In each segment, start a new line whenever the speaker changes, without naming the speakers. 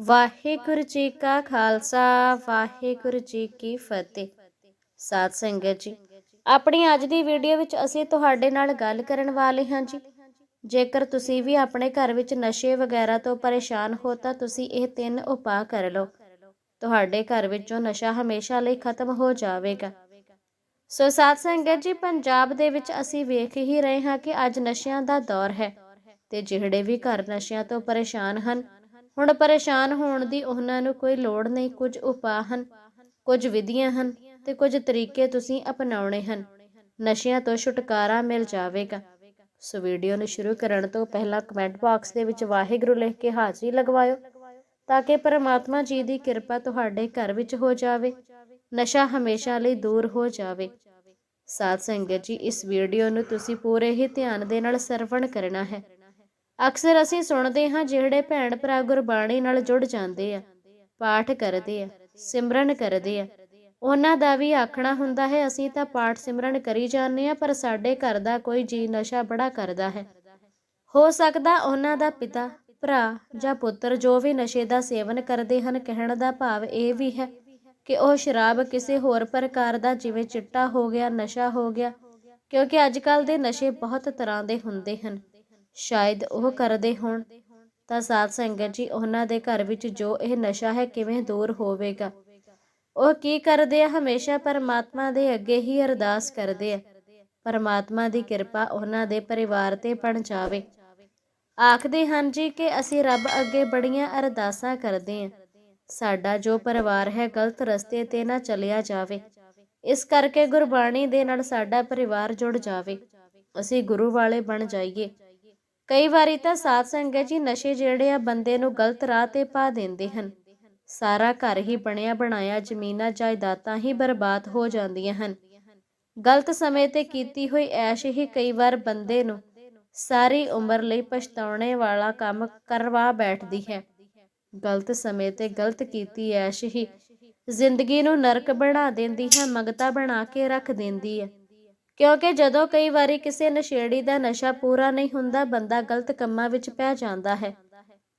ਵਾਹਿਗੁਰੂ ਜੀ ਕਾ ਖਾਲਸਾ, ਵਾਹਿਗੁਰੂ ਜੀ ਕੀ ਫਤਿਹ। ਸਾਧ ਸੰਗਤ ਜੀ, ਆਪਣੀ ਅੱਜ ਦੀ ਵੀਡੀਓ ਵਿੱਚ ਅਸੀਂ ਤੁਹਾਡੇ ਨਾਲ ਗੱਲ ਕਰਨ ਵਾਲੇ ਹਾਂ ਜੀ। ਜੇਕਰ ਤੁਸੀਂ ਵੀ ਆਪਣੇ ਘਰ ਵਿੱਚ ਨਸ਼ੇ ਵਗੈਰਾ ਤੋਂ ਪਰੇਸ਼ਾਨ ਹੋ ਤਾਂ ਤੁਸੀਂ ਇਹ ਤਿੰਨ ਉਪਾਅ ਕਰ ਲਓ। ਤੁਹਾਡੇ ਘਰ ਵਿੱਚੋਂ ਨਸ਼ਾ ਹਮੇਸ਼ਾ ਲਈ ਖਤਮ ਹੋ ਜਾਵੇਗਾ। ਸੋ ਸਾਧ ਸੰਗਤ ਜੀ, ਪੰਜਾਬ ਦੇ ਵਿੱਚ ਅਸੀਂ ਵੇਖ ਹੀ ਰਹੇ ਹਾਂ ਕਿ ਅੱਜ ਨਸ਼ਿਆਂ ਦਾ ਦੌਰ ਹੈ ਤੇ ਜਿਹੜੇ ਵੀ ਘਰ ਨਸ਼ਿਆਂ ਤੋਂ ਪਰੇਸ਼ਾਨ ਹਨ ਹੁਣ ਪਰੇਸ਼ਾਨ ਹੋਣ ਦੀ ਉਹਨਾਂ ਨੂੰ ਕੋਈ ਲੋੜ ਨਹੀਂ, ਕੁਝ ਉਪਾਅ ਹਨ, ਕੁਝ ਵਿਧੀਆਂ ਹਨ ਤੇ ਕੁਝ ਤਰੀਕੇ ਤੁਸੀਂ ਅਪਣਾਉਣੇ ਹਨ। ਨਸ਼ਿਆਂ ਤੋਂ ਛੁਟਕਾਰਾ ਮਿਲ ਜਾਵੇਗਾ। ਸੋ ਵੀਡੀਓ ਨੂੰ ਸ਼ੁਰੂ ਕਰਨ ਤੋਂ ਪਹਿਲਾਂ ਕਮੈਂਟ ਬਾਕਸ ਦੇ ਵਿੱਚ ਵਾਹਿਗੁਰੂ ਲਿਖ ਕੇ ਹਾਜ਼ਰੀ ਲਗਵਾਇਓ ਤਾਂ ਕਿ ਪਰਮਾਤਮਾ ਜੀ ਦੀ ਕਿਰਪਾ ਤੁਹਾਡੇ ਘਰ ਵਿੱਚ ਹੋ ਜਾਵੇ, ਨਸ਼ਾ ਹਮੇਸ਼ਾ ਲਈ ਦੂਰ ਹੋ ਜਾਵੇ। ਸਾਧ ਸੰਗਤ ਜੀ, ਇਸ ਵੀਡੀਓ ਨੂੰ ਤੁਸੀਂ ਪੂਰੇ ਹੀ ਧਿਆਨ ਦੇ ਨਾਲ ਸਰਵਣ ਕਰਨਾ ਹੈ। ਅਕਸਰ ਅਸੀਂ ਸੁਣਦੇ ਹਾਂ ਜਿਹੜੇ ਭੈਣ ਭਰਾ ਗੁਰਬਾਣੀ ਨਾਲ ਜੁੜ ਜਾਂਦੇ ਆ, ਪਾਠ ਕਰਦੇ ਆ, ਸਿਮਰਨ ਕਰਦੇ ਆ। ਉਹਨਾਂ ਦਾ ਵੀ ਆਖਣਾ ਹੁੰਦਾ ਹੈ, ਅਸੀਂ ਤਾਂ ਪਾਠ ਸਿਮਰਨ ਕਰੀ ਜਾਂਦੇ ਆ ਪਰ ਸਾਡੇ ਘਰ ਦਾ ਕੋਈ ਜੀ ਨਸ਼ਾ ਬੜਾ ਕਰਦਾ ਹੈ। ਹੋ ਸਕਦਾ ਉਹਨਾਂ ਦਾ ਪਿਤਾ, ਭਰਾ ਜਾਂ ਪੁੱਤਰ ਜੋ ਵੀ ਨਸ਼ੇ ਦਾ ਸੇਵਨ ਕਰਦੇ ਹਨ, ਕਹਿਣ ਦਾ ਭਾਵ ਇਹ ਵੀ ਹੈ ਕਿ ਉਹ ਸ਼ਰਾਬ ਕਿਸੇ ਹੋਰ ਪ੍ਰਕਾਰ ਦਾ, ਜਿਵੇਂ ਚਿੱਟਾ ਹੋ ਗਿਆ, ਨਸ਼ਾ ਹੋ ਗਿਆ, ਕਿਉਂਕਿ ਅੱਜ ਕੱਲ ਦੇ ਨਸ਼ੇ ਬਹੁਤ ਤਰ੍ਹਾਂ ਦੇ ਹੁੰਦੇ ਹਨ। ਸ਼ਾਇਦ ਉਹ ਕਰਦੇ ਹੋਣ, ਤਾਂ ਸਾਧ ਸੰਗਤ ਜੀ ਉਹਨਾਂ ਦੇ ਘਰ ਵਿੱਚ ਜੋ ਇਹ ਨਸ਼ਾ ਹੈ ਕਿਵੇਂ ਦੂਰ ਹੋਵੇਗਾ? ਉਹ ਕੀ ਕਰਦੇ ਆ? ਹਮੇਸ਼ਾ ਪਰਮਾਤਮਾ ਦੇ ਅੱਗੇ ਹੀ ਅਰਦਾਸ ਕਰਦੇ ਆ। ਪਰਮਾਤਮਾ ਦੀ ਕਿਰਪਾ ਉਹਨਾਂ ਦੇ ਪਰਿਵਾਰ ਤੇ ਬਣ ਜਾਵੇ। ਆਖਦੇ ਹਨ ਜੀ ਕਿ ਅਸੀਂ ਰੱਬ ਅੱਗੇ ਬੜੀਆਂ ਅਰਦਾਸਾਂ ਕਰਦੇ ਆ ਸਾਡਾ ਜੋ ਪਰਿਵਾਰ ਹੈ ਗਲਤ ਰਸਤੇ ਤੇ ਨਾ ਚਲਿਆ ਜਾਵੇ। ਇਸ ਕਰਕੇ ਗੁਰਬਾਣੀ ਦੇ ਨਾਲ ਸਾਡਾ ਪਰਿਵਾਰ ਜੁੜ ਜਾਵੇ। ਅਸੀਂ ਗੁਰੂ ਵਾਲੇ ਬਣ ਜਾਈਏ। ਕਈ ਵਾਰੀ ਤਾਂ ਸਾਧ ਸੰਗਤ ਜੀ ਨਸ਼ੇ ਜਿਹੜੇ ਆ ਬੰਦੇ ਨੂੰ ਗਲਤ ਰਾਹ ਤੇ ਪਾ ਦਿੰਦੇ ਹਨ। ਸਾਰਾ ਘਰ ਹੀ ਬਣਿਆ ਬਣਾਇਆ, ਜ਼ਮੀਨਾਂ, ਜਾਇਦਾਦਾਂ ਹੀ ਬਰਬਾਦ ਹੋ ਜਾਂਦੀਆਂ ਹਨ। ਗਲਤ ਸਮੇਂ ਤੇ ਕੀਤੀ ਹੋਈ ਐਸ਼ ਹੀ ਕਈ ਵਾਰ ਬੰਦੇ ਨੂੰ ਸਾਰੀ ਉਮਰ ਲਈ ਪਛਤਾਉਣੇ ਵਾਲਾ ਕੰਮ ਕਰਵਾ ਬੈਠਦੀ ਹੈ। ਗਲਤ ਸਮੇਂ ਤੇ ਗਲਤ ਕੀਤੀ ਐਸ਼ ਹੀ ਜ਼ਿੰਦਗੀ ਨੂੰ ਨਰਕ ਬਣਾ ਦਿੰਦੀ ਹੈ, ਮੰਗਤਾ ਬਣਾ ਕੇ ਰੱਖ ਦਿੰਦੀ ਹੈ। ਕਿਉਂਕਿ ਜਦੋਂ ਕਈ ਵਾਰੀ ਕਿਸੇ ਨਸ਼ੇੜੀ ਦਾ ਨਸ਼ਾ ਪੂਰਾ ਨਹੀਂ ਹੁੰਦਾ, ਬੰਦਾ ਗਲਤ ਕੰਮਾਂ ਵਿੱਚ ਪੈ ਜਾਂਦਾ ਹੈ।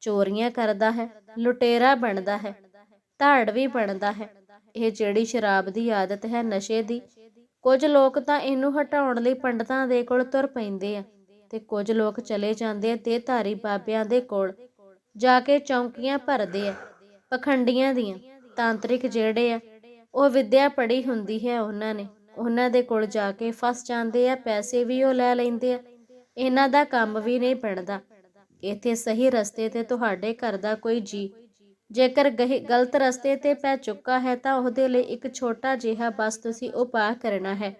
ਚੋਰੀਆਂ ਕਰਦਾ ਹੈ, ਲੁਟੇਰਾ ਬਣਦਾ ਹੈ, ਧਾੜ ਵੀ ਬਣਦਾ ਹੈ। ਇਹ ਜਿਹੜੀ ਸ਼ਰਾਬ ਦੀ ਆਦਤ ਹੈ ਨਸ਼ੇ ਦੀ, ਕੁਝ ਲੋਕ ਤਾਂ ਇਹਨੂੰ ਹਟਾਉਣ ਲਈ ਪੰਡਤਾਂ ਦੇ ਕੋਲ ਤੁਰ ਪੈਂਦੇ ਆ ਤੇ ਕੁਝ ਲੋਕ ਚਲੇ ਜਾਂਦੇ ਆ ਤੇ ਧਾਰੀ ਬਾਬਿਆਂ ਦੇ ਕੋਲ, ਜਾ ਕੇ ਚੌਂਕੀਆਂ ਭਰਦੇ ਆ, ਪਖੰਡੀਆਂ ਦੀਆਂ। ਤਾਂਤਰਿਕ ਜਿਹੜੇ ਆ, ਉਹ ਵਿਦਿਆ ਪੜ੍ਹੀ ਹੁੰਦੀ ਹੈ ਉਹਨਾਂ ਨੇ। ਉਹਨਾਂ ਦੇ ਕੋਲ ਜਾ ਕੇ ਫਸ ਜਾਂਦੇ ਆ, ਪੈਸੇ ਵੀ ਉਹ ਲੈ ਲੈਂਦੇ ਆ। ਇਹਨਾਂ ਦਾ ਕੰਮ ਵੀ ਨਹੀਂ ਬਣਦਾ। ਇੱਥੇ ਸਹੀ ਰਸਤੇ ਤੇ ਤੁਹਾਡੇ ਘਰ ਦਾ ਕੋਈ ਜੀ ਜੇਕਰ ਗਲਤ ਰਸਤੇ ਤੇ ਪੈ ਚੁੱਕਾ ਹੈ ਤਾਂ ਉਹਦੇ ਲਈ ਇੱਕ ਛੋਟਾ ਜਿਹਾ ਬਸ ਤੁਸੀਂ ਉਪਾਅ ਕਰਨਾ ਹੈ।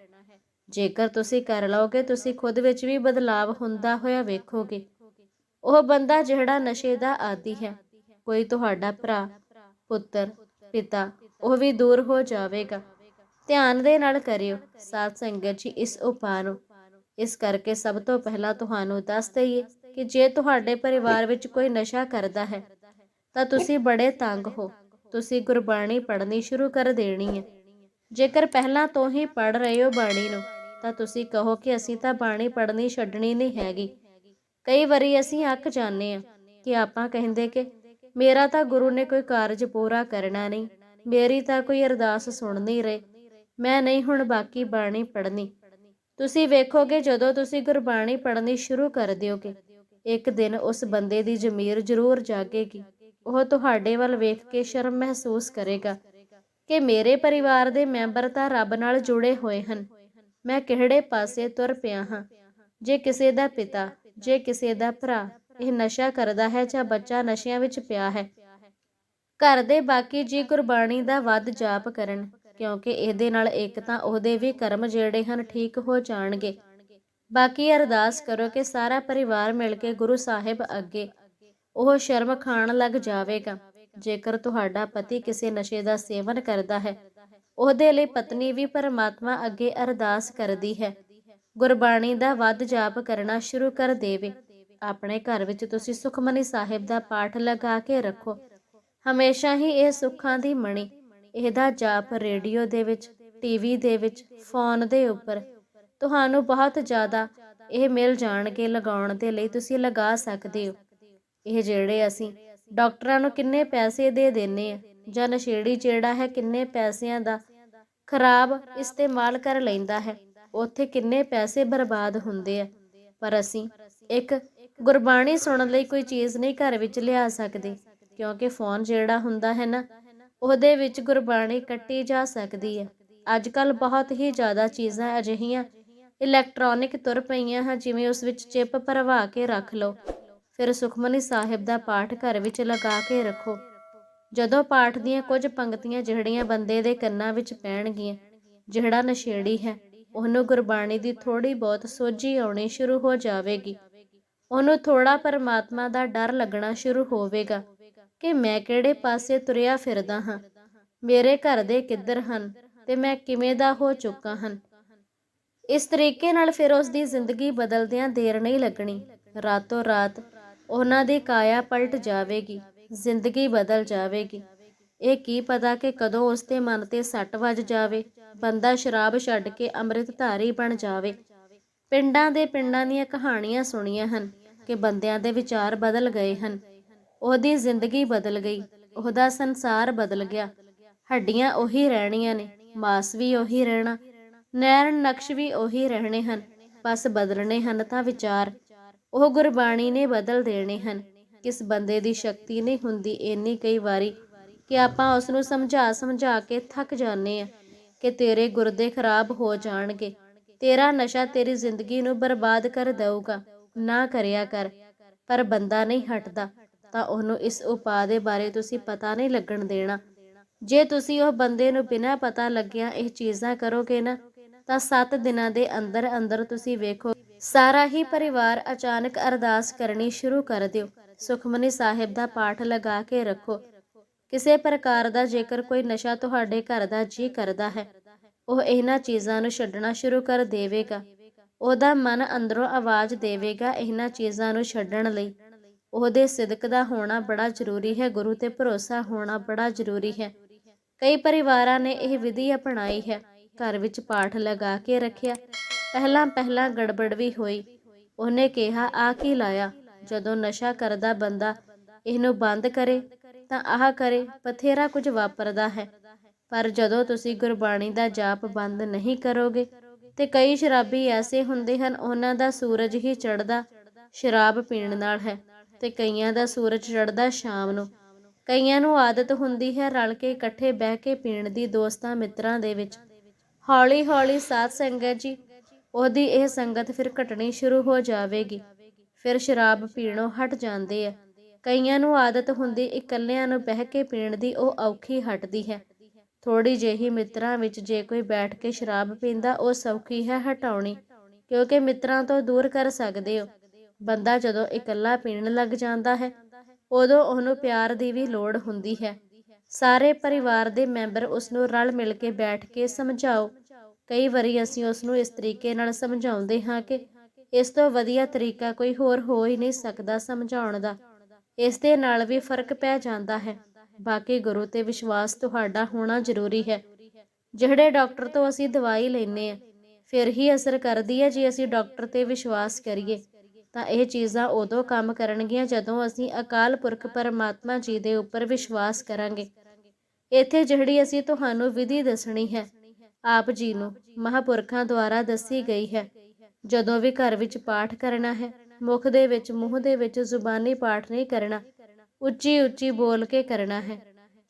ਜੇਕਰ ਤੁਸੀਂ ਕਰ ਲਓਗੇ, ਤੁਸੀਂ ਖੁਦ ਵਿੱਚ ਵੀ ਬਦਲਾਵ ਹੁੰਦਾ ਹੋਇਆ ਵੇਖੋਗੇ। ਉਹ ਬੰਦਾ ਜਿਹੜਾ ਨਸ਼ੇ ਦਾ ਆਦੀ ਹੈ, ਕੋਈ ਤੁਹਾਡਾ ਭਰਾ, ਪੁੱਤਰ, ਪਿਤਾ, ਉਹ ਵੀ ਦੂਰ ਹੋ ਜਾਵੇਗਾ। ਧਿਆਨ ਦੇ ਨਾਲ ਕਰਿਓ, ਸਾਧ ਸੰਗਤ ਜੀ, ਇਸ ਉਪਾਅ ਨੂੰ। ਇਸ ਕਰਕੇ ਸਭ ਤੋਂ ਪਹਿਲਾਂ ਤੁਹਾਨੂੰ ਦੱਸ ਦਈਏ ਕਿ ਜੇ ਤੁਹਾਡੇ ਪਰਿਵਾਰ ਵਿੱਚ ਕੋਈ ਨਸ਼ਾ ਕਰਦਾ ਹੈ, ਤਾਂ ਤੁਸੀਂ ਬੜੇ ਤੰਗ ਹੋ। ਤੁਸੀਂ ਗੁਰਬਾਣੀ ਪੜ੍ਹਨੀ ਸ਼ੁਰੂ ਕਰ ਦੇਣੀ ਹੈ। ਜੇਕਰ ਪਹਿਲਾਂ ਤੋਂ ਹੀ ਪੜ੍ਹ ਰਹੇ ਹੋ ਬਾਣੀ ਨੂੰ, ਤਾਂ ਤੁਸੀਂ ਕਹੋ ਕਿ ਅਸੀਂ ਤਾਂ ਬਾਣੀ ਪੜ੍ਹਨੀ ਛੱਡਣੀ ਨਹੀਂ ਹੈਗੀ। ਕਈ ਵਾਰੀ ਅਸੀਂ ਅੱਕ ਜਾਂਦੇ ਆ ਕਿ ਆਪਾਂ ਕਹਿੰਦੇ ਕਿ ਮੇਰਾ ਤਾਂ ਗੁਰੂ ਨੇ ਕੋਈ ਕਾਰਜ ਪੂਰਾ ਕਰਨਾ ਨਹੀਂ, ਮੇਰੀ ਤਾਂ ਕੋਈ ਅਰਦਾਸ ਸੁਣ ਨਹੀਂ ਰਹੇ। ਮੈਂ ਨਹੀਂ ਹੁਣ ਬਾਕੀ ਬਾਣੀ ਪੜ੍ਹਨੀ। ਤੁਸੀਂ ਵੇਖੋਗੇ ਜਦੋਂ ਤੁਸੀਂ ਗੁਰਬਾਣੀ ਪੜ੍ਹਨੀ ਸ਼ੁਰੂ ਕਰ ਦਿਓਗੇ, ਇੱਕ ਦਿਨ ਉਸ ਬੰਦੇ ਦੀ ਜ਼ਮੀਰ ਜ਼ਰੂਰ ਜਾਗੇਗੀ। ਉਹ ਤੁਹਾਡੇ ਵੱਲ ਵੇਖ ਕੇ ਸ਼ਰਮ ਮਹਿਸੂਸ ਕਰੇਗਾ ਕਿ ਮੇਰੇ ਪਰਿਵਾਰ ਦੇ ਮੈਂਬਰ ਤਾਂ ਰੱਬ ਨਾਲ ਜੁੜੇ ਹੋਏ ਹਨ। ਮੈਂ ਕਿਹੜੇ ਪਾਸੇ ਤੁਰ ਪਿਆ ਹਾਂ? ਜੇ ਕਿਸੇ ਦਾ ਪਿਤਾ, ਜੇ ਕਿਸੇ ਦਾ ਭਰਾ ਇਹ ਨਸ਼ਾ ਕਰਦਾ ਹੈ ਜਾਂ ਬੱਚਾ ਨਸ਼ਿਆਂ ਵਿੱਚ ਪਿਆ ਹੈ, ਘਰ ਦੇ ਬਾਕੀ ਜੀ ਗੁਰਬਾਣੀ ਦਾ ਵੱਧ ਜਾਪ ਕਰਨ। ਕਿਉਂਕਿ ਇਹਦੇ ਨਾਲ ਇੱਕ ਤਾਂ ਉਹਦੇ ਵੀ ਕਰਮ ਜਿਹੜੇ ਹਨ ਠੀਕ ਹੋ ਜਾਣਗੇ। ਬਾਕੀ ਅਰਦਾਸ ਕਰੋ ਕਿ ਸਾਰਾ ਪਰਿਵਾਰ ਮਿਲ ਕੇ ਗੁਰੂ ਸਾਹਿਬ ਅੱਗੇ ਉਹ ਸ਼ਰਮ ਖਾਣ ਲੱਗ ਜਾਵੇਗਾ। ਜੇਕਰ ਤੁਹਾਡਾ ਪਤੀ ਕਿਸੇ ਨਸ਼ੇ ਦਾ ਸੇਵਨ ਕਰਦਾ ਹੈ, ਉਹਦੇ ਲਈ ਪਤਨੀ ਵੀ ਪਰਮਾਤਮਾ ਅੱਗੇ ਅਰਦਾਸ ਕਰਦੀ ਹੈ। ਗੁਰਬਾਣੀ ਦਾ ਵੱਧ ਜਾਪ ਕਰਨਾ ਸ਼ੁਰੂ ਕਰ ਦੇਵੇ। ਆਪਣੇ ਘਰ ਵਿੱਚ ਤੁਸੀਂ ਸੁਖਮਨੀ ਸਾਹਿਬ ਦਾ ਪਾਠ ਲਗਾ ਕੇ ਰੱਖੋ। ਹਮੇਸ਼ਾ ਹੀ ਇਹ ਸੁੱਖਾਂ ਦੀ ਮਣੀ ਇਹਦਾ ਜਾਪ ਰੇਡੀਓ ਦੇ ਵਿੱਚ, ਟੀਵੀ ਦੇ ਵਿੱਚ, ਫੋਨ ਦੇ ਉੱਪਰ। ਤੁਹਾਨੂੰ ਬਹੁਤ ਜ਼ਿਆਦਾ ਇਹ ਮਿਲ ਜਾਣਗੇ ਲਗਾਉਣ ਦੇ ਲਈ, ਤੁਸੀਂ ਲਗਾ ਸਕਦੇ ਹੋ। ਇਹ ਜਿਹੜੇ ਅਸੀਂ ਡਾਕਟਰਾਂ ਨੂੰ ਕਿੰਨੇ ਪੈਸੇ ਦੇ ਦੇਣੇ ਆ, ਜਾਂ ਨਸ਼ੇੜੀ ਜਿਹੜਾ ਹੈ ਕਿੰਨੇ ਪੈਸਿਆਂ ਦਾ ਖਰਾਬ ਇਸਤੇਮਾਲ ਕਰ ਲੈਂਦਾ ਹੈ, ਉੱਥੇ ਕਿੰਨੇ ਪੈਸੇ ਬਰਬਾਦ ਹੁੰਦੇ ਆ। ਪਰ ਅਸੀਂ ਇੱਕ ਗੁਰਬਾਣੀ ਸੁਣਨ ਲਈ ਕੋਈ ਚੀਜ਼ ਨਹੀਂ ਘਰ ਵਿੱਚ ਲਿਆ ਸਕਦੇ, ਕਿਉਂਕਿ ਫੋਨ ਜਿਹੜਾ ਹੁੰਦਾ ਹੈ ਨਾ ਉਹਦੇ ਵਿੱਚ ਗੁਰਬਾਣੀ ਕੱਟੀ ਜਾ ਸਕਦੀ ਹੈ। ਅੱਜ ਕੱਲ ਬਹੁਤ ਹੀ ਜ਼ਿਆਦਾ ਚੀਜ਼ਾਂ ਅਜਿਹੀਆਂ ਇਲੈਕਟ੍ਰੋਨਿਕ ਤੁਰ ਪਈਆਂ ਹਨ, ਜਿਵੇਂ ਉਸ ਵਿੱਚ ਚਿਪ ਭਰਵਾ ਕੇ ਰੱਖ ਲਓ, ਫਿਰ ਸੁਖਮਨੀ ਸਾਹਿਬ ਦਾ ਪਾਠ ਘਰ ਵਿੱਚ ਲਗਾ ਕੇ ਰੱਖੋ। ਜਦੋਂ ਪਾਠ ਦੀਆਂ ਕੁਝ ਪੰਕਤੀਆਂ ਜਿਹੜੀਆਂ ਬੰਦੇ ਦੇ ਕੰਨਾਂ ਵਿੱਚ ਪੈਣਗੀਆਂ, ਜਿਹੜਾ ਨਸ਼ੇੜੀ ਹੈ, ਉਹਨੂੰ ਗੁਰਬਾਣੀ ਦੀ ਥੋੜੀ ਬਹੁਤ ਸੋਝੀ ਆਉਣੀ ਸ਼ੁਰੂ ਹੋ ਜਾਵੇਗੀ। ਉਹਨੂੰ ਥੋੜਾ ਪਰਮਾਤਮਾ ਦਾ ਡਰ ਲੱਗਣਾ ਸ਼ੁਰੂ ਹੋਵੇਗਾ। ਕਿ ਮੈਂ ਕਿਹੜੇ ਪਾਸੇ ਤੁਰਿਆ ਫਿਰਦਾ ਹਾਂ? ਮੇਰੇ ਘਰ ਦੇ ਕਿੱਧਰ ਹਨ ਤੇ ਮੈਂ ਕਿਵੇਂ ਦਾ ਹੋ ਚੁੱਕਾ ਹਾਂ ਇਸ ਤਰੀਕੇ ਨਾਲ ਫਿਰ ਉਸ ਦੀ ਜ਼ਿੰਦਗੀ ਬਦਲਦਿਆਂ ਦੇਰ ਨਹੀਂ ਲੱਗਣੀ। ਰਾਤੋਂ ਰਾਤ ਉਹਨਾਂ ਦੀ ਕਾਇਆ ਪਲਟ ਜਾਵੇਗੀ, ਜ਼ਿੰਦਗੀ ਬਦਲ ਜਾਵੇਗੀ। ਇਹ ਕੀ ਪਤਾ ਕਿ ਕਦੋਂ ਉਸ ਦੇ ਮਨ ਤੇ ਸੱਟ ਵੱਜ ਜਾਵੇ, ਬੰਦਾ ਸ਼ਰਾਬ ਛੱਡ ਕੇ ਅੰਮ੍ਰਿਤਧਾਰੀ ਬਣ ਜਾਵੇ। ਪਿੰਡਾਂ ਦੇ ਪਿੰਡਾਂ ਦੀਆਂ ਕਹਾਣੀਆਂ ਸੁਣੀਆਂ ਹਨ ਕਿ ਬੰਦਿਆਂ ਦੇ ਵਿਚਾਰ ਬਦਲ ਗਏ ਹਨ। ਉਹਦੀ ਜ਼ਿੰਦਗੀ ਬਦਲ ਗਈ, ਉਹਦਾ ਸੰਸਾਰ ਬਦਲ ਗਿਆ। ਹੱਡੀਆਂ ਉਹੀ ਰਹਿਣੀਆਂ ਨੇ, ਮਾਸ ਵੀ ਉਹੀ ਰਹਿਣਾ, ਨੈਣ ਨਕਸ਼ ਵੀ ਉਹੀ ਰਹਿਣੇ ਹਨ, ਬਸ ਬਦਲਣੇ ਹਨ ਤਾਂ ਵਿਚਾਰ। ਉਹ ਗੁਰਬਾਣੀ ਨੇ ਬਦਲ ਦੇਣੇ ਹਨ, ਕਿਸ ਬੰਦੇ ਦੀ ਸ਼ਕਤੀ ਨਹੀਂ ਹੁੰਦੀ ਇੰਨੀ ਕਈ ਵਾਰੀ ਕਿ ਆਪਾਂ ਉਸ ਨੂੰ ਸਮਝਾ ਸਮਝਾ ਕੇ ਥੱਕ ਜਾਂਦੇ ਆ ਕਿ ਤੇਰੇ ਗੁਰਦੇ ਖਰਾਬ ਹੋ ਜਾਣਗੇ, ਤੇਰਾ ਨਸ਼ਾ ਤੇਰੀ ਜ਼ਿੰਦਗੀ ਨੂੰ ਬਰਬਾਦ ਕਰ ਦਊਗਾ। ਨਾ ਕਰਿਆ ਕਰ, ਪਰ ਬੰਦਾ ਨਹੀਂ ਹਟਦਾ। ਤਾਂ ਉਹਨੂੰ ਇਸ ਉਪਾਅ ਦੇ ਬਾਰੇ ਤੁਸੀਂ ਪਤਾ ਨਹੀਂ ਲੱਗਣ ਦੇਣਾ। ਜੇ ਤੁਸੀਂ ਉਹ ਬੰਦੇ ਨੂੰ ਬਿਨਾਂ ਪਤਾ ਲੱਗਿਆ ਇਹ ਚੀਜ਼ਾਂ ਕਰੋਗੇ ਨਾ, ਤਾਂ 7 ਦਿਨਾਂ ਦੇ ਅੰਦਰ ਅੰਦਰ ਤੁਸੀਂ ਵੇਖੋ, ਸਾਰਾ ਹੀ ਪਰਿਵਾਰ ਅਚਾਨਕ ਅਰਦਾਸ ਕਰਨੀ ਸ਼ੁਰੂ ਕਰ ਦਿਓ। ਸੁਖਮਨੀ ਸਾਹਿਬ ਦਾ ਪਾਠ ਲਗਾ ਕੇ ਰੱਖੋ। ਕਿਸੇ ਪ੍ਰਕਾਰ ਦਾ ਜੇਕਰ ਕੋਈ ਨਸ਼ਾ ਤੁਹਾਡੇ ਘਰ ਦਾ ਜੀ ਕਰਦਾ ਹੈ, ਉਹ ਇਹਨਾਂ ਚੀਜ਼ਾਂ ਨੂੰ ਛੱਡਣਾ ਸ਼ੁਰੂ ਕਰ ਦੇਵੇਗਾ। ਉਹਦਾ ਮਨ ਅੰਦਰੋਂ ਆਵਾਜ਼ ਦੇਵੇਗਾ ਇਹਨਾਂ ਚੀਜ਼ਾਂ ਨੂੰ ਛੱਡਣ ਲਈ। ਉਹਦੇ ਸਿਦਕ ਦਾ ਹੋਣਾ ਬੜਾ ਜ਼ਰੂਰੀ ਹੈ, ਗੁਰੂ ਤੇ ਭਰੋਸਾ ਹੋਣਾ ਬੜਾ ਜ਼ਰੂਰੀ ਹੈ। ਕਈ ਪਰਿਵਾਰਾਂ ਨੇ ਇਹ ਵਿਧੀ ਅਪਣਾਈ ਹੈ, ਘਰ ਵਿੱਚ ਪਾਠ ਲਗਾ ਕੇ ਰੱਖਿਆ। ਪਹਿਲਾਂ ਪਹਿਲਾਂ ਗੜਬੜ ਵੀ ਹੋਈ। ਉਹਨੇ ਕਿਹਾ, ਆ ਕੀ ਲਾਇਆ? ਜਦੋਂ ਨਸ਼ਾ ਕਰਦਾ ਬੰਦਾ ਇਹਨੂੰ ਬੰਦ ਕਰੇ, ਤਾਂ ਆਹ ਕਰੇ, ਬਥੇਰਾ ਕੁਝ ਵਾਪਰਦਾ ਹੈ। ਪਰ ਜਦੋਂ ਤੁਸੀਂ ਗੁਰਬਾਣੀ ਦਾ ਜਾਪ ਬੰਦ ਨਹੀਂ ਕਰੋਗੇ, ਤੇ ਕਈ ਸ਼ਰਾਬੀ ਐਸੇ ਹੁੰਦੇ ਹਨ, ਉਹਨਾਂ ਦਾ ਸੂਰਜ ਹੀ ਚੜਦਾ ਸ਼ਰਾਬ ਪੀਣ ਨਾਲ ਹੈ। ਤੇ ਕਈਆਂ ਦਾ ਸੂਰਜ ਚੜਦਾ ਸ਼ਾਮ ਨੂੰ। ਕਈਆਂ ਨੂੰ ਆਦਤ ਹੁੰਦੀ ਹੈ ਰਲ ਕੇ ਇਕੱਠੇ ਬਹਿ ਕੇ ਪੀਣ ਦੀ ਦੋਸਤਾਂ ਮਿੱਤਰਾਂ ਦੇ ਵਿੱਚ। ਹੌਲੀ ਹੌਲੀ ਸਾਧ ਸੰਗਤ ਜੀ, ਉਹਦੀ ਇਹ ਸੰਗਤ ਫਿਰ ਘਟਣੀ ਸ਼ੁਰੂ ਹੋ ਜਾਵੇਗੀ। ਫਿਰ ਸ਼ਰਾਬ ਪੀਣੋਂ ਹਟ ਜਾਂਦੇ ਆ। ਕਈਆਂ ਨੂੰ ਆਦਤ ਹੁੰਦੀ ਇਕੱਲਿਆਂ ਨੂੰ ਬਹਿ ਕੇ ਪੀਣ ਦੀ, ਉਹ ਔਖੀ ਹਟਦੀ ਹੈ। ਥੋੜੀ ਜਿਹੀ ਮਿੱਤਰਾਂ ਵਿੱਚ ਜੇ ਕੋਈ ਬੈਠ ਕੇ ਸ਼ਰਾਬ ਪੀਂਦਾ, ਉਹ ਸੌਖੀ ਹੈ ਹਟਾਉਣੀ, ਕਿਉਂਕਿ ਮਿੱਤਰਾਂ ਤੋਂ ਦੂਰ ਕਰ ਸਕਦੇ ਹੋ। ਬੰਦਾ ਜਦੋਂ ਇਕੱਲਾ ਪੀਣ ਲੱਗ ਜਾਂਦਾ ਹੈ, ਉਦੋਂ ਉਹਨੂੰ ਪਿਆਰ ਦੀ ਵੀ ਲੋੜ ਹੁੰਦੀ ਹੈ। ਸਾਰੇ ਪਰਿਵਾਰ ਦੇ ਮੈਂਬਰ ਉਸ ਨੂੰ ਰਲ ਮਿਲ ਕੇ ਬੈਠ ਕੇ ਸਮਝਾਓ। ਕਈ ਵਾਰੀ ਅਸੀਂ ਉਸ ਨੂੰ ਇਸ ਤਰੀਕੇ ਨਾਲ ਸਮਝਾਉਂਦੇ ਹਾਂ ਕਿ ਇਸ ਤੋਂ ਵਧੀਆ ਤਰੀਕਾ ਕੋਈ ਹੋਰ ਹੋ ਹੀ ਨਹੀਂ ਸਕਦਾ ਸਮਝਾਉਣ ਦਾ। ਇਸ ਦੇ ਨਾਲ ਵੀ ਫ਼ਰਕ ਪੈ ਜਾਂਦਾ ਹੈ। ਬਾਕੀ ਗੁਰੂ ਤੇ ਵਿਸ਼ਵਾਸ ਤੁਹਾਡਾ ਹੋਣਾ ਜ਼ਰੂਰੀ ਹੈ। ਜਿਹੜੇ ਡਾਕਟਰ ਤੋਂ ਅਸੀਂ ਦਵਾਈ ਲੈਨੇ ਆ ਫਿਰ ਹੀ ਅਸਰ ਕਰਦੀ ਹੈ ਜੇ ਅਸੀਂ ਡਾਕਟਰ ਤੇ ਵਿਸ਼ਵਾਸ ਕਰੀਏ। ਤਾਂ ਇਹ ਚੀਜ਼ਾਂ ਉਦੋਂ ਕੰਮ ਕਰਨਗੀਆਂ ਜਦੋਂ ਅਸੀਂ ਅਕਾਲ ਪੁਰਖ ਪਰਮਾਤਮਾ ਜੀ ਦੇ ਉੱਪਰ ਵਿਸ਼ਵਾਸ ਕਰਾਂਗੇ। ਇੱਥੇ ਜਿਹੜੀ ਅਸੀਂ ਤੁਹਾਨੂੰ ਵਿਧੀ ਦੱਸਣੀ ਹੈ, ਆਪ ਜੀ ਨੂੰ ਮਹਾਪੁਰਖਾਂ ਦੁਆਰਾ ਦੱਸੀ ਗਈ ਹੈ। ਜਦੋਂ ਵੀ ਘਰ ਵਿੱਚ ਪਾਠ ਕਰਨਾ ਹੈ, ਮੁਖ ਦੇ ਵਿੱਚ, ਮੂੰਹ ਦੇ ਵਿੱਚ ਜ਼ੁਬਾਨੀ ਪਾਠ ਨਹੀਂ ਕਰਨਾ, ਉੱਚੀ ਉੱਚੀ ਬੋਲ ਕੇ ਕਰਨਾ ਹੈ।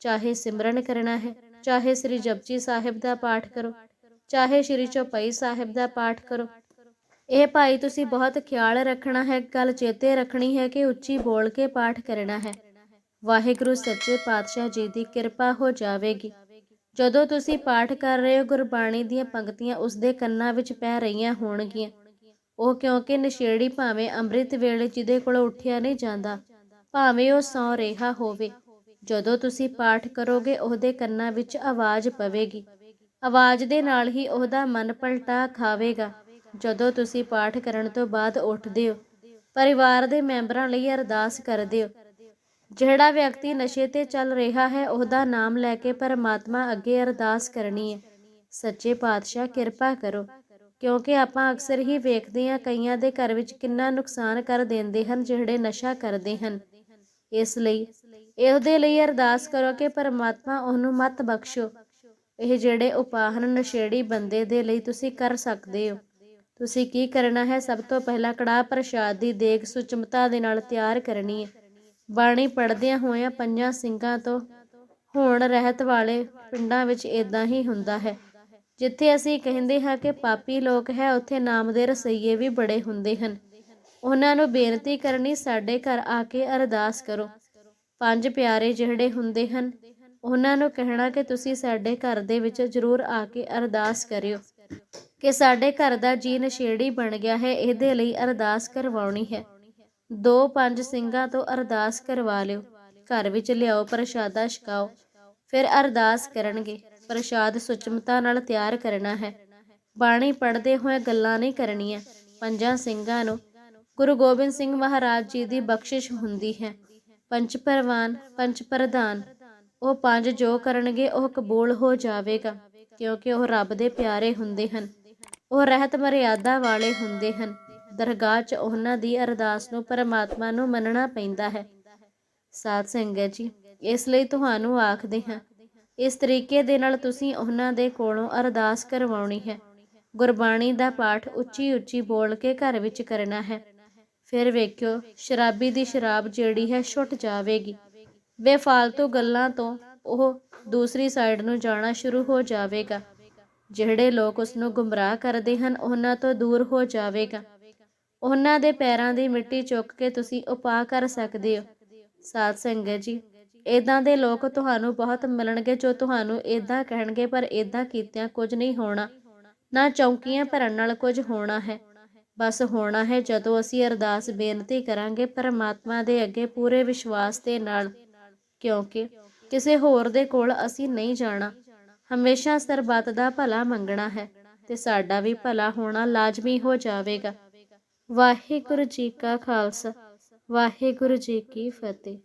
ਚਾਹੇ ਸਿਮਰਨ ਕਰਨਾ ਹੈ, ਚਾਹੇ ਸ੍ਰੀ ਜਪਜੀ ਸਾਹਿਬ ਦਾ ਪਾਠ ਕਰੋ, ਚਾਹੇ ਸ੍ਰੀ ਚੌਪਈ ਸਾਹਿਬ ਦਾ ਪਾਠ ਕਰੋ ਇਹ ਭਾਈ ਤੁਸੀਂ ਬਹੁਤ ਖਿਆਲ ਰੱਖਣਾ ਹੈ, ਗੱਲ ਚੇਤੇ ਰੱਖਣੀ ਹੈ ਕਿ ਉੱਚੀ ਬੋਲ ਕੇ ਪਾਠ ਕਰਨਾ ਹੈ। ਵਾਹਿਗੁਰੂ ਸੱਚੇ ਪਾਤਸ਼ਾਹ ਜੀ ਦੀ ਕਿਰਪਾ ਹੋ ਜਾਵੇਗੀ। ਜਦੋਂ ਤੁਸੀਂ ਪਾਠ ਕਰ ਰਹੇ ਹੋ, ਗੁਰਬਾਣੀ ਦੀਆਂ ਪੰਕਤੀਆਂ ਉਸ ਦੇ ਕੰਨਾਂ ਵਿੱਚ ਪੈ ਰਹੀਆਂ ਹੋਣਗੀਆਂ। ਉਹ ਕਿਉਂਕਿ ਨਸ਼ੇੜੀ ਭਾਵੇਂ ਅੰਮ੍ਰਿਤ ਵੇਲੇ ਜਿਹਦੇ ਕੋਲ ਉੱਠਿਆ ਨਹੀਂ ਜਾਂਦਾ, ਭਾਵੇਂ ਉਹ ਸੌ ਰਿਹਾ ਹੋਵੇ, ਜਦੋਂ ਤੁਸੀਂ ਪਾਠ ਕਰੋਗੇ, ਉਹਦੇ ਕੰਨਾਂ ਵਿੱਚ ਆਵਾਜ਼ ਪਵੇਗੀ। ਆਵਾਜ਼ ਦੇ ਨਾਲ ਹੀ ਉਹਦਾ ਮਨ ਪਲਟਾ ਖਾਵੇਗਾ। ਜਦੋਂ ਤੁਸੀਂ ਪਾਠ ਕਰਨ ਤੋਂ ਬਾਅਦ ਉੱਠਦੇ ਹੋ, ਪਰਿਵਾਰ ਦੇ ਮੈਂਬਰਾਂ ਲਈ ਅਰਦਾਸ ਕਰਦੇ ਹੋ। ਜਿਹੜਾ ਵਿਅਕਤੀ ਨਸ਼ੇ ਤੇ ਚੱਲ ਰਿਹਾ ਹੈ, ਉਹਦਾ ਨਾਮ ਲੈ ਕੇ ਪਰਮਾਤਮਾ ਅੱਗੇ ਅਰਦਾਸ ਕਰਨੀ ਹੈ। ਸੱਚੇ ਪਾਤਸ਼ਾਹ, ਕਿਰਪਾ ਕਰੋ, ਕਿਉਂਕਿ ਆਪਾਂ ਅਕਸਰ ਹੀ ਵੇਖਦੇ ਹਾਂ ਕਈਆਂ ਦੇ ਘਰ ਵਿੱਚ ਕਿੰਨਾ ਨੁਕਸਾਨ ਕਰ ਦਿੰਦੇ ਹਨ ਜਿਹੜੇ ਨਸ਼ਾ ਕਰਦੇ ਹਨ। ਇਸ ਲਈ ਇਹਦੇ ਲਈ ਅਰਦਾਸ ਕਰੋ ਕਿ ਪਰਮਾਤਮਾ ਉਹਨੂੰ ਮਤ ਬਖਸ਼ੋ। ਇਹ ਜਿਹੜੇ ਉਪਾਅ ਹਨ, ਨਸ਼ੇੜੀ ਬੰਦੇ ਦੇ ਲਈ ਤੁਸੀਂ ਕਰ ਸਕਦੇ ਹੋ। ਤੁਸੀਂ ਕੀ ਕਰਨਾ ਹੈ? ਸਭ ਤੋਂ ਪਹਿਲਾਂ ਕੜਾਹ ਪ੍ਰਸ਼ਾਦ ਦੀ ਦੇਗ ਸੁਚਮਤਾ ਦੇ ਨਾਲ ਤਿਆਰ ਕਰਨੀ ਹੈ। ਬਾਣੀ ਪੜਦਿਆਂ ਹੋਇਆਂ ਪੰਜਾਂ ਸਿੰਘਾਂ ਤੋਂ ਹੋਣ ਰਹਿਤ ਵਾਲੇ ਪਿੰਡਾਂ ਵਿੱਚ ਇਦਾਂ ਹੀ ਹੁੰਦਾ ਹੈ। ਜਿੱਥੇ ਅਸੀਂ ਕਹਿੰਦੇ ਹਾਂ ਕਿ ਪਾਪੀ ਲੋਕ ਹੈ, ਉੱਥੇ ਨਾਮ ਦੇ ਰਸਈਏ ਵੀ ਬੜੇ ਹੁੰਦੇ ਹਨ। ਉਹਨਾਂ ਨੂੰ ਬੇਨਤੀ ਕਰਨੀ, ਸਾਡੇ ਘਰ ਆ ਕੇ ਅਰਦਾਸ ਕਰੋ। ਪੰਜ ਪਿਆਰੇ ਜਿਹੜੇ ਹੁੰਦੇ ਹਨ, ਉਹਨਾਂ ਨੂੰ ਕਹਿਣਾ ਕਿ ਤੁਸੀਂ ਸਾਡੇ ਘਰ ਦੇ ਵਿੱਚ ਜ਼ਰੂਰ ਆ ਕੇ ਅਰਦਾਸ ਕਰਿਓ। ਕਿ ਸਾਡੇ ਘਰ ਦਾ ਜੀ ਨਸ਼ੇੜੀ ਬਣ ਗਿਆ ਹੈ, ਇਹਦੇ ਲਈ ਅਰਦਾਸ ਕਰਵਾਉਣੀ ਹੈ। ਦੋ ਪੰਜ ਸਿੰਘਾਂ ਤੋਂ ਅਰਦਾਸ ਕਰਵਾ ਲਿਓ। ਘਰ ਵਿੱਚ ਲਿਆਓ, ਪ੍ਰਸ਼ਾਦਾ ਛਕਾਓ। ਫਿਰ ਅਰਦਾਸ ਕਰਨਗੇ। ਪ੍ਰਸ਼ਾਦ ਸੁਚਮਤਾ ਨਾਲ ਤਿਆਰ ਕਰਨਾ ਹੈ। ਬਾਣੀ ਪੜ੍ਹਦੇ ਹੋਏ ਗੱਲਾਂ ਨਹੀਂ ਕਰਨੀਆਂ। ਪੰਜਾਂ ਸਿੰਘਾਂ ਨੂੰ ਗੁਰੂ ਗੋਬਿੰਦ ਸਿੰਘ ਮਹਾਰਾਜ ਜੀ ਦੀ ਬਖਸ਼ਿਸ਼ ਹੁੰਦੀ ਹੈ। ਪੰਚ ਪ੍ਰਵਾਨ ਪੰਚ ਪ੍ਰਧਾਨ, ਉਹ ਪੰਜ ਜੋ ਕਰਨਗੇ, ਉਹ ਕਬੂਲ ਹੋ ਜਾਵੇਗਾ, ਕਿਉਂਕਿ ਉਹ ਰੱਬ ਦੇ ਪਿਆਰੇ ਹੁੰਦੇ ਹਨ। ਉਹ ਰਹਿਤ ਮਰਿਆਦਾ ਵਾਲੇ ਹੁੰਦੇ ਹਨ। ਦਰਗਾਹ 'ਚ ਉਹਨਾਂ ਦੀ ਅਰਦਾਸ ਨੂੰ ਪਰਮਾਤਮਾ ਨੂੰ ਮੰਨਣਾ ਪੈਂਦਾ ਹੈ। ਸਾਧ ਸੰਗਤ ਜੀ, ਇਸ ਲਈ ਤੁਹਾਨੂੰ ਆਖਦੇ ਹਾਂ, ਇਸ ਤਰੀਕੇ ਦੇ ਨਾਲ ਤੁਸੀਂ ਉਹਨਾਂ ਦੇ ਕੋਲੋਂ ਅਰਦਾਸ ਕਰਵਾਉਣੀ ਹੈ। ਗੁਰਬਾਣੀ ਦਾ ਪਾਠ ਉੱਚੀ ਉੱਚੀ ਬੋਲ ਕੇ ਘਰ ਵਿੱਚ ਕਰਨਾ ਹੈ। ਫਿਰ ਵੇਖਿਓ, ਸ਼ਰਾਬੀ ਦੀ ਸ਼ਰਾਬ ਜਿਹੜੀ ਹੈ ਛੁੱਟ ਜਾਵੇਗੀ। ਬੇਫਾਲਤੂ ਗੱਲਾਂ ਤੋਂ ਉਹ ਦੂਸਰੀ ਸਾਈਡ ਨੂੰ ਜਾਣਾ ਸ਼ੁਰੂ ਹੋ ਜਾਵੇਗਾ। ਜਿਹੜੇ ਲੋਕ ਉਸ ਨੂੰ ਗੁੰਮਰਾਹ ਕਰਦੇ ਹਨ, ਉਹਨਾਂ ਤੋਂ ਦੂਰ ਹੋ ਜਾਵੇਗਾ। ਉਹਨਾਂ ਦੇ ਪੈਰਾਂ ਦੀ ਮਿੱਟੀ ਚੁੱਕ ਕੇ ਤੁਸੀਂ ਉਪਾਅ ਕਰ ਸਕਦੇ ਹੋ। ਸਾਧ ਸੰਗਤ ਜੀ ਇਦਾਂ ਦੇ ਲੋਕ ਤੁਹਾਨੂੰ ਬਹੁਤ ਮਿਲਣਗੇ ਜੋ ਤੁਹਾਨੂੰ ਇਦਾਂ ਕਹਿਣਗੇ, ਪਰ ਇਦਾਂ ਕੀਤਿਆਂ ਕੁਝ ਨਹੀਂ ਹੋਣਾ। ਨਾ ਚੌਂਕੀਆਂ ਭਰਨ ਨਾਲ ਕੁਝ ਹੋਣਾ ਹੈ। ਬਸ ਹੋਣਾ ਹੈ ਜਦੋਂ ਅਸੀਂ ਅਰਦਾਸ ਬੇਨਤੀ ਕਰਾਂਗੇ ਪਰਮਾਤਮਾ ਦੇ ਅੱਗੇ ਪੂਰੇ ਵਿਸ਼ਵਾਸ ਦੇ ਨਾਲ, ਕਿਉਂਕਿ ਕਿਸੇ ਹੋਰ ਦੇ ਕੋਲ ਅਸੀਂ ਨਹੀਂ ਜਾਣਾ। ਹਮੇਸ਼ਾ ਸਰਬੱਤ ਦਾ ਭਲਾ ਮੰਗਣਾ ਹੈ ਤੇ ਸਾਡਾ ਵੀ ਭਲਾ ਹੋਣਾ ਲਾਜ਼ਮੀ ਹੋ ਜਾਵੇਗਾ। ਵਾਹਿਗੁਰੂ ਜੀ ਕਾ ਖਾਲਸਾ, ਵਾਹਿਗੁਰੂ ਜੀ ਕੀ ਫਤਿਹ।